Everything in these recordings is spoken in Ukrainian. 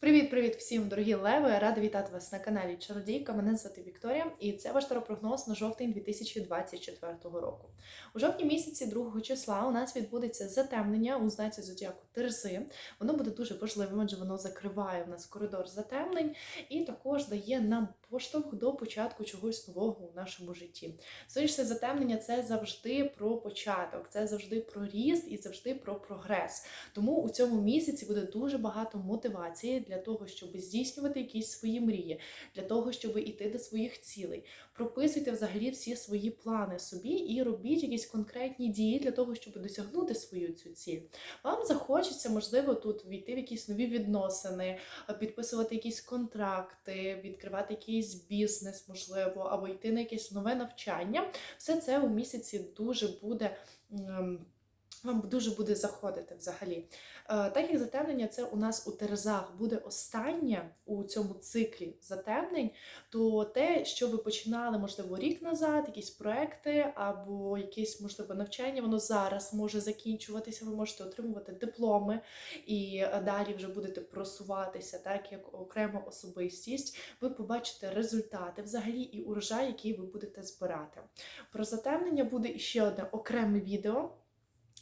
Привіт-привіт всім, дорогі леви! Рада вітати вас на каналі Чародійка. Мене звати Вікторія, і це ваш таропрогноз на жовтень 2024 року. У жовтні місяці 2 числа у нас відбудеться затемнення у знаці зодіаку Терзи. Воно буде дуже важливим, адже воно закриває в нас коридор затемнень і також дає нам поштовх до початку чогось нового у нашому житті. Сонячне затемнення це завжди про початок, це завжди про ріст і завжди про прогрес. Тому у цьому місяці буде дуже багато мотивації для того, щоб здійснювати якісь свої мрії, для того, щоб іти до своїх цілей. Прописуйте взагалі всі свої плани собі і робіть якісь конкретні дії для того, щоб досягнути свою цю ціль. Вам захочеться, можливо, тут війти в якісь нові відносини, підписувати якісь контракти, відкривати якийсь бізнес, можливо, або йти на якесь нове навчання. Все це у місяці дуже буде. Вам дуже буде заходити взагалі. Е, Так як затемнення це у нас у Терезах буде останнє у цьому циклі затемнень, то те, що ви починали, можливо, рік назад, якісь проекти або якесь, можливо, навчання, воно зараз може закінчуватися. Ви можете отримувати дипломи і е, далі вже будете просуватися, так як окрема особистість. Ви побачите результати взагалі і урожай, який ви будете збирати. Про затемнення буде ще одне окреме відео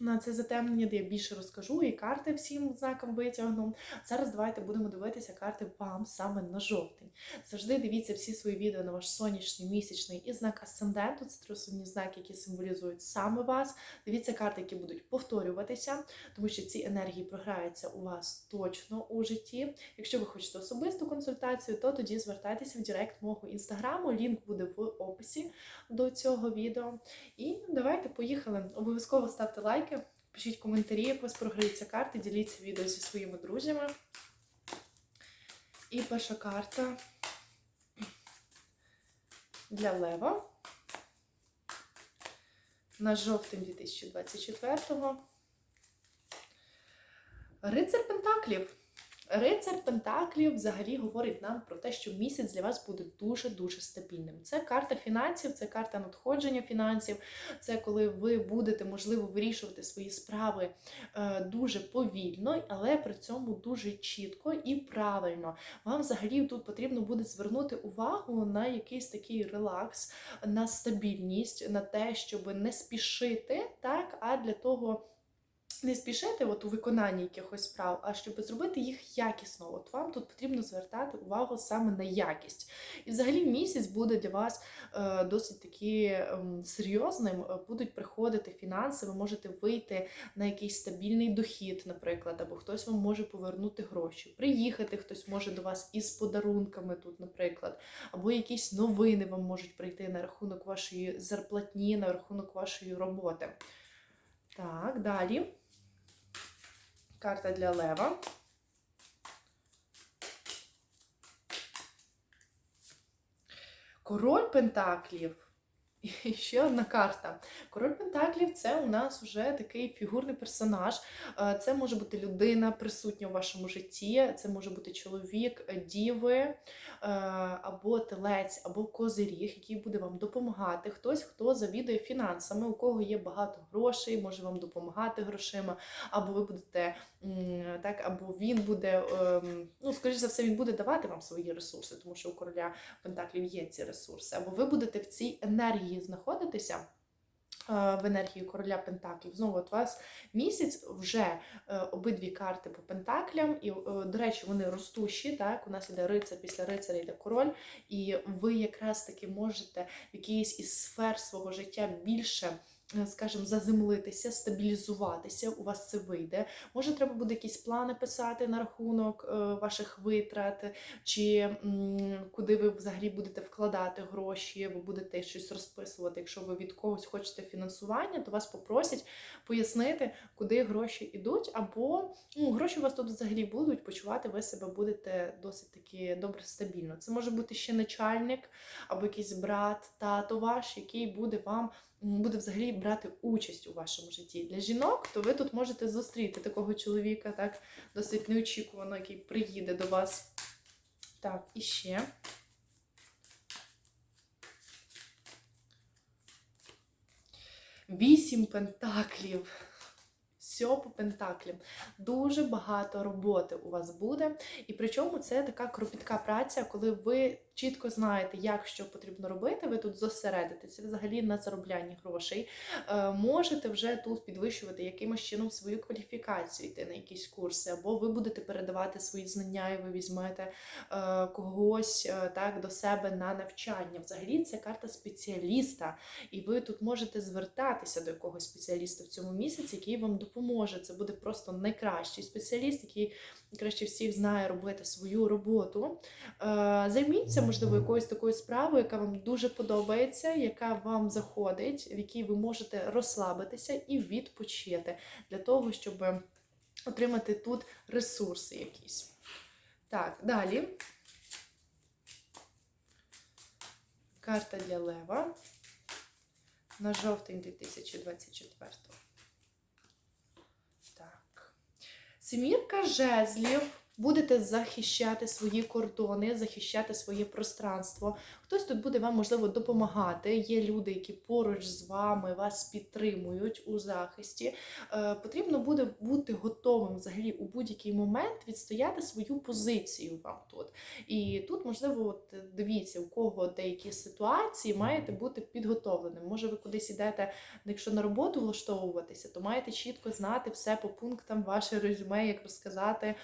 на це затемнення, де я більше розкажу і карти всім знаком витягну. Зараз давайте будемо дивитися карти вам саме на жовтень. Завжди дивіться всі свої відео на ваш сонячний, місячний і знак асценденту. Це три основні знаки, які символізують саме вас. Дивіться карти, які будуть повторюватися, тому що ці енергії програються у вас точно у житті. Якщо ви хочете особисту консультацію, то тоді звертайтеся в директ мого інстаграму. Лінк буде в описі до цього відео. І давайте поїхали. Обов'язково ставте лайки, пишіть коментарі, як у вас програються карти, діліться відео зі своїми друзями. І перша карта для Лева на жовтень 2024-го. Рицар Пентаклів. Рицар Пентаклів взагалі говорить нам про те, що місяць для вас буде дуже-дуже стабільним. Це карта фінансів, це карта надходження фінансів, це коли ви будете, можливо, вирішувати свої справи е, дуже повільно, але при цьому дуже чітко і правильно. Вам взагалі тут потрібно буде звернути увагу на якийсь такий релакс, на стабільність, на те, щоб не спішити, так, а для того не спішити от у виконанні якихось справ, а щоб зробити їх якісно. От вам тут потрібно звертати увагу саме на якість. І взагалі місяць буде для вас е, досить таки е, серйозним. Е, Будуть приходити фінанси, ви можете вийти на якийсь стабільний дохід, наприклад, або хтось вам може повернути гроші. Приїхати хтось може до вас із подарунками тут, наприклад, або якісь новини вам можуть прийти на рахунок вашої зарплатні, на рахунок вашої роботи. Так, далі. Карта для Лева. Король Пентаклів. І ще одна карта. Король Пентаклів це у нас вже такий фігурний персонаж. Е, Це може бути людина присутня у вашому житті, це може бути чоловік, діви, е, або телець, або козиріг, який буде вам допомагати. Хтось, хто завідує фінансами, у кого є багато грошей, може вам допомагати грошима, або ви будете так, або він буде, ем, ну, скоріш за все, він буде давати вам свої ресурси, тому що у короля Пентаклів є ці ресурси, або ви будете в цій енергії знаходитися. Е, В енергії короля Пентаклів. Знову от вас місяць вже е, обидві карти по Пентаклям, і, е, до речі, вони ростущі. Так, у нас іде рицар, після рицаря йде король, і ви якраз таки можете в якійсь із сфер свого життя більше. Е, Скажімо, заземлитися, стабілізуватися, у вас це вийде. Може, треба буде якісь плани писати на рахунок е, ваших витрат, чи куди ви взагалі будете вкладати гроші, ви будете щось розписувати. Якщо ви від когось хочете фінансування, то вас попросять пояснити, куди гроші йдуть, або ну, гроші у вас тут взагалі будуть, почувати ви себе будете досить таки добре стабільно. Це може бути ще начальник, або якийсь брат, тато ваш, який буде вам. Буде взагалі брати участь у вашому житті. Для жінок, то ви тут можете зустріти такого чоловіка, так досить неочікувано, який приїде до вас. Так, і ще. Вісім пентаклів. все по пентаклям. Дуже багато роботи у вас буде. І причому це така кропітка праця, коли ви чітко знаєте, як що потрібно робити. Ви тут зосередитеся взагалі на зароблянні грошей. Е, можете вже тут підвищувати якимось чином свою кваліфікацію, йти на якісь курси, або ви будете передавати свої знання, і ви візьмете е, когось е, так до себе на навчання. Взагалі, це карта спеціаліста, і ви тут можете звертатися до якогось спеціаліста в цьому місяці, який вам допоможе. Це буде просто найкращий спеціаліст, який краще всіх знає робити свою роботу. Е, Займіться, можливо, якоюсь такою справою, яка вам дуже подобається, яка вам заходить, в якій ви можете розслабитися і відпочити для того, щоб отримати тут ресурси якісь. Так, далі. Карта для Лева на жовтень 2024. Так. Семірка жезлів. Будете захищати свої кордони, захищати своє пространство. Хтось тут буде вам, можливо, допомагати. Є люди, які поруч з вами вас підтримують у захисті. Е, потрібно буде бути готовим взагалі у будь-який момент відстояти свою позицію вам тут. І тут, можливо, от дивіться, у кого деякі ситуації маєте бути підготовленим. Може, ви кудись ідете, якщо на роботу влаштовуватися, то маєте чітко знати все по пунктам ваше резюме, як розказати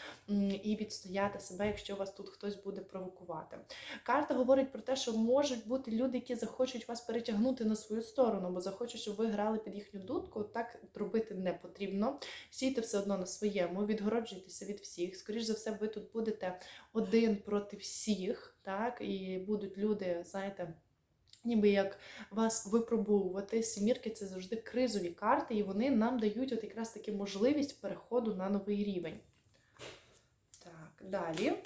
і відстояти себе, якщо вас тут хтось буде провокувати. Карта говорить про те, що можуть бути люди, які захочуть вас перетягнути на свою сторону, бо захочуть, щоб ви грали під їхню дудку. Так робити не потрібно. Сійте все одно на своєму, відгороджуйтеся від всіх. Скоріше за все, ви тут будете один проти всіх, так, і будуть люди, знаєте. Ніби як вас випробовувати. Сімірки це завжди кризові карти, і вони нам дають от якраз таки можливість переходу на новий рівень. Далі.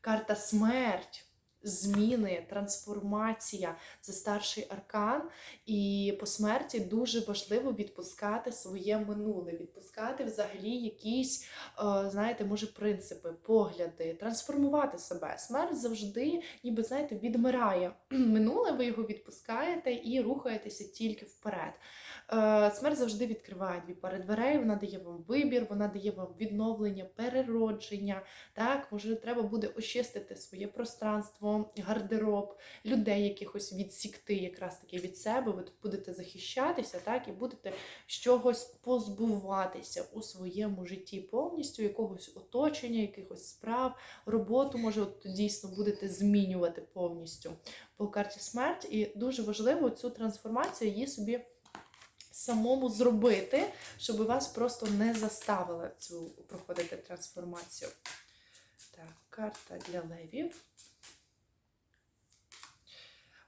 Карта смерть. Зміни, трансформація це старший аркан, і по смерті дуже важливо відпускати своє минуле, відпускати взагалі якісь, е, знаєте, може, принципи, погляди, трансформувати себе. Смерть завжди, ніби знаєте, відмирає минуле, ви його відпускаєте і рухаєтеся тільки вперед. Е, Смерть завжди відкриває дві пари дверей, вона дає вам вибір, вона дає вам відновлення, переродження. Так, може, треба буде очистити своє пространство, гардероб, людей якихось відсікти якраз таки від себе. Ви будете захищатися, так, і будете чогось позбуватися у своєму житті повністю, якогось оточення, якихось справ, роботу, може, от дійсно будете змінювати повністю по карті смерть. І дуже важливо цю трансформацію її собі самому зробити, щоб вас просто не заставили цю проходити трансформацію. Так, карта для левів.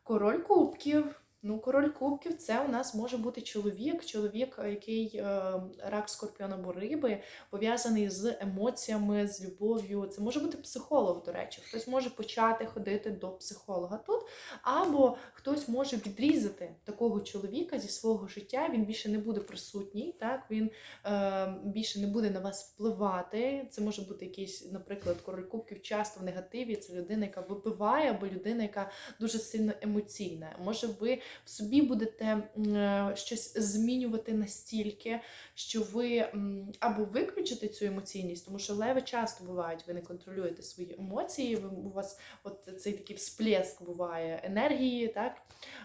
Король кубків. Ну, король кубків це у нас може бути чоловік, чоловік, який е, рак скорпіон або риби, пов'язаний з емоціями, з любов'ю. Це може бути психолог, до речі. Хтось може почати ходити до психолога тут, або хтось може відрізати такого чоловіка зі свого життя. Він більше не буде присутній, так він е, більше не буде на вас впливати. Це може бути якийсь, наприклад, король кубків часто в негативі. Це людина, яка випиває, або людина, яка дуже сильно емоційна. Може, ви в собі будете е, щось змінювати настільки, що ви або виключите цю емоційність, тому що леви часто бувають, ви не контролюєте свої емоції, ви, у вас от цей такий всплеск буває енергії, так?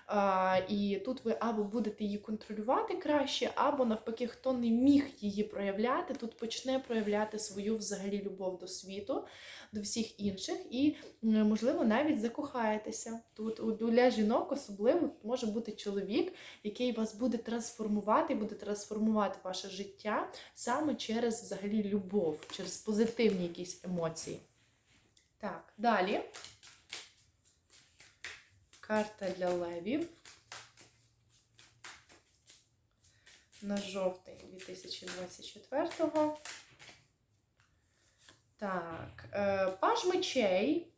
А, І тут ви або будете її контролювати краще, або навпаки, хто не міг її проявляти, тут почне проявляти свою взагалі любов до світу, до всіх інших, і, можливо, навіть закохаєтеся. Тут для жінок особливо може бути чоловік, який вас буде трансформувати, буде трансформувати ваше життя саме через взагалі любов, через позитивні якісь емоції. Так, далі. Карта для левів. На жовтень 2024-го. Так, е, паж мечей.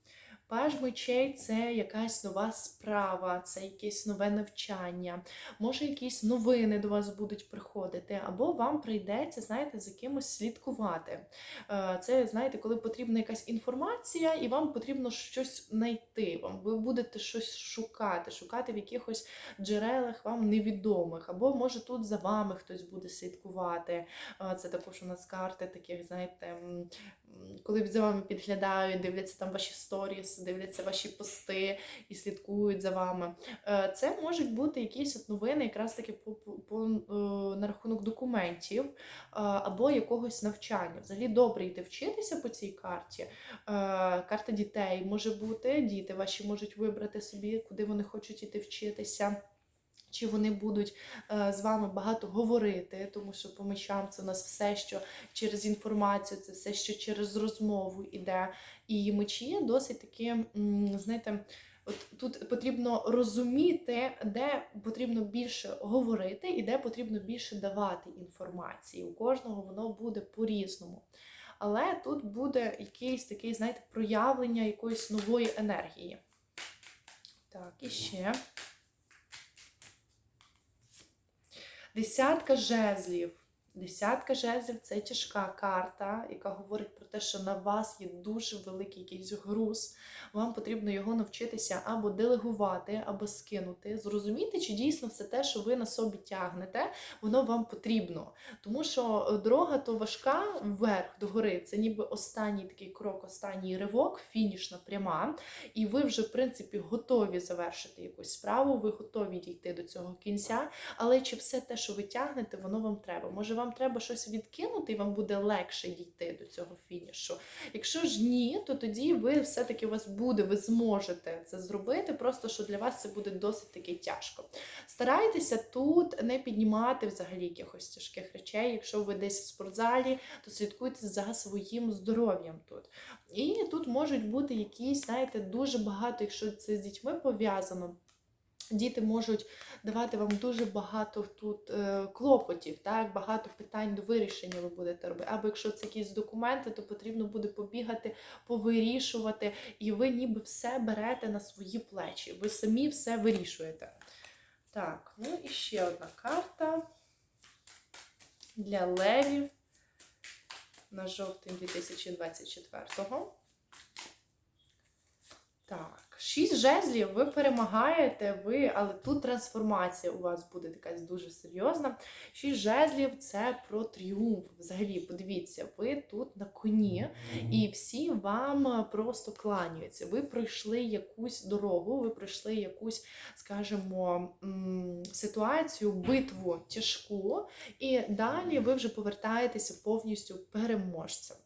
Паж мечей це якась нова справа, це якесь нове навчання, може, якісь новини до вас будуть приходити, або вам прийдеться, знаєте, за кимось слідкувати. Е, Це, знаєте, коли потрібна якась інформація, і вам потрібно щось знайти. Вам ви будете щось шукати, шукати в якихось джерелах вам невідомих, або може тут за вами хтось буде слідкувати. Е, Це також у нас карти таких, знаєте, коли за вами підглядають, дивляться там ваші сторіс, дивляться ваші пости і слідкують за вами. Е, Це можуть бути якісь от новини, якраз таки по, по, е, на рахунок документів е, або якогось навчання. Взагалі добре йти вчитися по цій карті. Карта дітей може бути, діти ваші можуть вибрати собі, куди вони хочуть іти вчитися. Чи вони будуть е, з вами багато говорити, тому що по мечам це у нас все, що через інформацію, це все, що через розмову іде. І мечі досить такі, знаєте, от тут потрібно розуміти, де потрібно більше говорити і де потрібно більше давати інформації. У кожного воно буде по-різному. Але тут буде якийсь такий, знаєте, проявлення якоїсь нової енергії. Так, і ще. Десятка жезлів. Десятка жезлів це тяжка карта, яка говорить про те, що на вас є дуже великий якийсь груз. Вам потрібно його навчитися або делегувати, або скинути, зрозуміти, чи дійсно все те, що ви на собі тягнете, воно вам потрібно. Тому що дорога то важка вверх до гори. Це ніби останній такий крок, останній ривок, фінішна пряма. І ви вже, в принципі, готові завершити якусь справу, ви готові дійти до цього кінця. Але чи все те, що ви тягнете, воно вам треба? Може, вам треба щось відкинути, і вам буде легше дійти до цього фінішу. Якщо ж ні, то тоді ви все-таки у вас буде, ви зможете це зробити, просто що для вас це буде досить таки тяжко. Старайтеся тут не піднімати взагалі якихось тяжких речей. Якщо ви десь в спортзалі, то слідкуйте за своїм здоров'ям тут. І тут можуть бути якісь, знаєте, дуже багато, якщо це з дітьми пов'язано. Діти можуть давати вам дуже багато тут е, клопотів, так, багато питань до вирішення ви будете робити. Або якщо це якісь документи, то потрібно буде побігати, повирішувати, і ви ніби все берете на свої плечі. Ви самі все вирішуєте. Так, ну і ще одна карта для левів на жовтень 2024-го. Так, шість жезлів, ви перемагаєте, ви, але тут трансформація у вас буде якась дуже серйозна. Шість жезлів це про тріумф. Взагалі, подивіться, ви тут на коні, і всі вам просто кланяються. Ви пройшли якусь дорогу, ви пройшли якусь, скажімо, ситуацію, битву тяжку, і далі ви вже повертаєтеся повністю переможцем.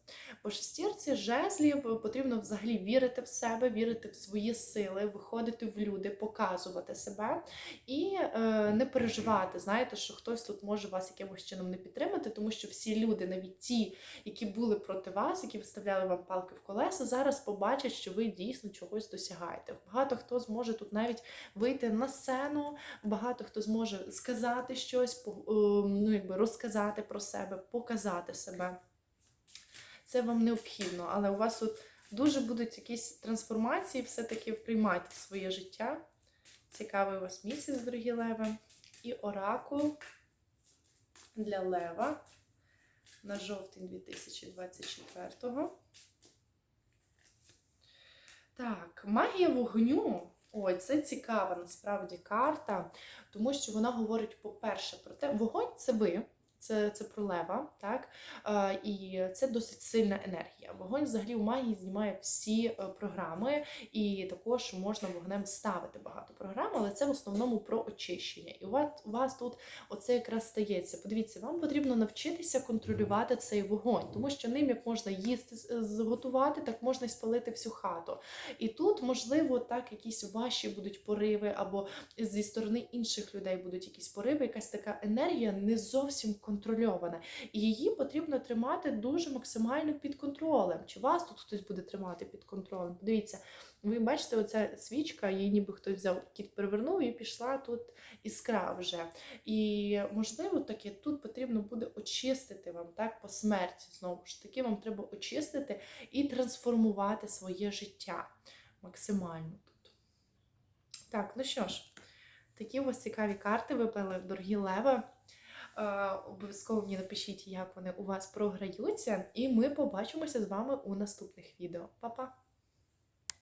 По шестірці жезлів потрібно взагалі вірити в себе, вірити в свої сили, виходити в люди, показувати себе і е, не переживати. Знаєте, що хтось тут може вас якимось чином не підтримати, тому що всі люди, навіть ті, які були проти вас, які виставляли вам палки в колеса, зараз побачать, що ви дійсно чогось досягаєте. Багато хто зможе тут навіть вийти на сцену, багато хто зможе сказати щось, е, ну якби розказати про себе, показати себе. Це вам необхідно, але у вас тут дуже будуть якісь трансформації, все-таки приймайте своє життя. Цікавий у вас місяць, дорогі леви. І оракул для лева на жовтень 2024-го. Так, магія вогню. Ой, це цікава насправді карта, тому що вона говорить, по-перше, про те, вогонь це ви. Це, це про лева, так? Е, і це досить сильна енергія. Вогонь взагалі у магії знімає всі е, програми, і також можна вогнем ставити багато програм, але це в основному про очищення. І у вас, у вас тут оце якраз стається. Подивіться, вам потрібно навчитися контролювати цей вогонь, тому що ним як можна їсти, зготувати, так можна й спалити всю хату. І тут, можливо, так якісь ваші будуть пориви, або зі сторони інших людей будуть якісь пориви, якась така енергія не зовсім контрольована. І її потрібно тримати дуже максимально під контролем. Чи вас тут хтось буде тримати під контролем? Подивіться, ви бачите, оця свічка, її ніби хтось взяв, кіт перевернув і пішла тут іскра вже. І можливо, таки тут потрібно буде очистити вам так по смерті. Знову ж таки, вам треба очистити і трансформувати своє життя. максимально тут. Так, ну що ж, такі у вас цікаві карти випали, дорогі леви. Е, Обов'язково мені напишіть, як вони у вас програються, і ми побачимося з вами у наступних відео. Па-па!